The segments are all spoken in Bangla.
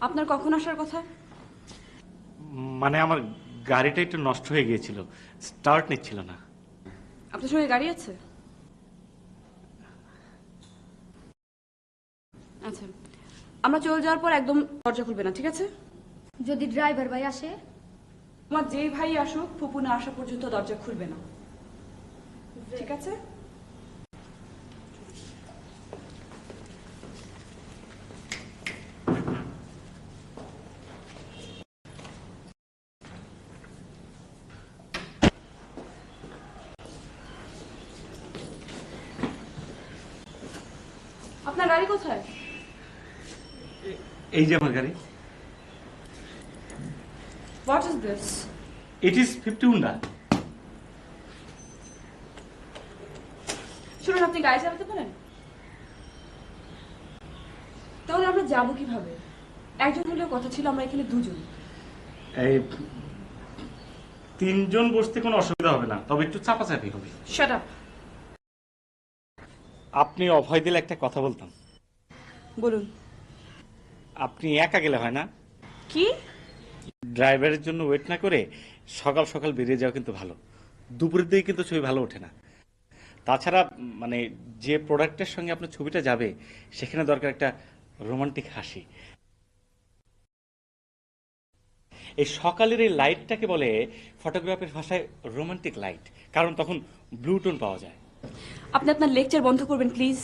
আপনার কখন আসার কথা? মানে আমার গাড়িটা একটু নষ্ট হয়ে গিয়েছিল। স্টার্ট নিচ্ছিল না। আপনার সঙ্গে গাড়ি আছে? আচ্ছা আমরা চলে যাওয়ার পর একদম দরজা খুলবে না ঠিক আছে? যদি ড্রাইভার ভাই আসে? তোমার যেই ভাই আসুক ফুপু না আসা পর্যন্ত দরজা খুলবে না। ঠিক আছে? আপনার গাড়ি কোথায়? এই যে আমার গাড়ি। What is this it is fifty উন্ডা শুনুন আপনি গাড়ি চালাতে পারেন? তাহলে আমরা যাব কীভাবে? একজন হলেও কথা ছিল আমরা এখানে দুজন। এই তিনজন বসতে কোনো অসুবিধা হবে না তবে একটু চাপাচাপি হবে। শাট আপ আপনি অভয় দিলে একটা কথা বলতাম। বলুন। আপনি একা গেলে হয় না। কি? ড্রাইভারের জন্য ওয়েট না করে সকাল সকাল বেরিয়ে যাওয়া কিন্তু ভালো। দুপুরের দিকে কিন্তু ছবি ভালো ওঠে না। তাছাড়া মানে যে প্রোডাক্টের সঙ্গে আপনার ছবিটা যাবে সেখানে দরকার একটা রোমান্টিক হাসি। এই সকালের এই লাইটটাকে বলে ফটোগ্রাফের ভাষায় রোমান্টিক লাইট কারণ তখন ব্লু টোন পাওয়া যায়। আপনি আপনার লেকচার বন্ধ করবেন প্লিজ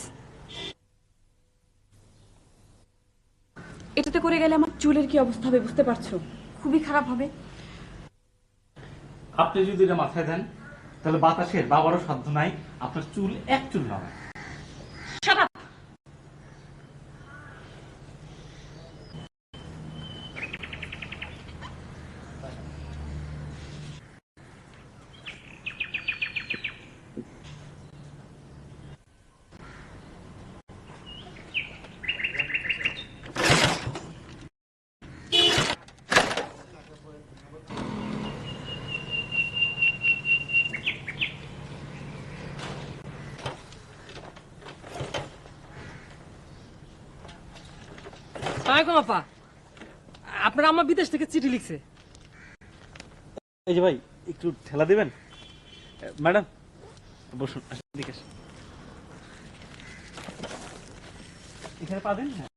এটাতে করে গেলে আমার চুলের কি অবস্থা হবে বুঝতে পারছ? খুবই খারাপ হবে। আপনি যদি এটা মাথায় দেন, তাহলে বাতাসের বাবারও সাধ্য নাই, আপনার চুল এক চুল হবে। সালামালাইকুম আপা। আপনার আম্মা বিদেশ থেকে চিঠি লিখছে। এই যে ভাই, একটু ঠেলা দিবেন? ম্যাডাম, বসুন। এখানে পাবেন হ্যাঁ।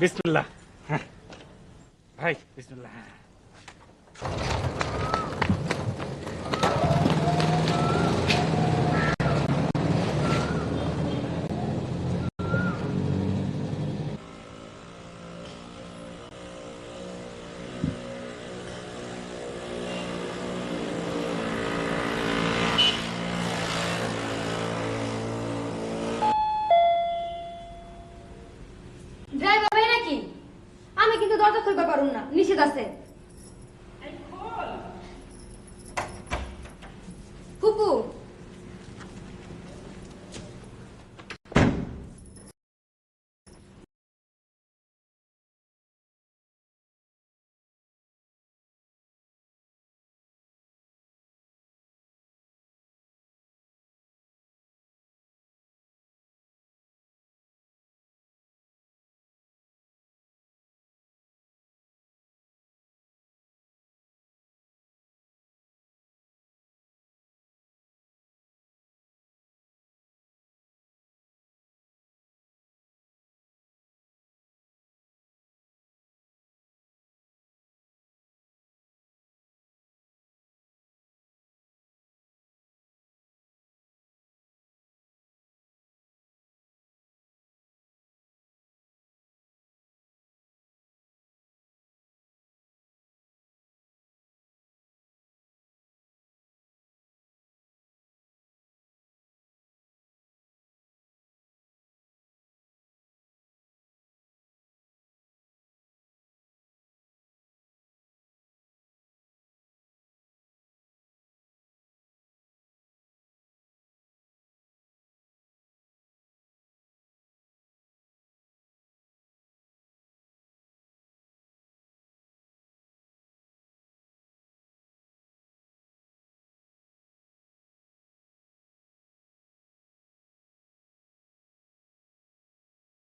বিসমুল্লাহ। হ্যাঁ। ভাই, বিসমুল্লাহ হ্যাঁ ড্রাইভার ভাই নাকি আমি কিন্তু দরজা খুলবা পারুম না নিষেধ আছে।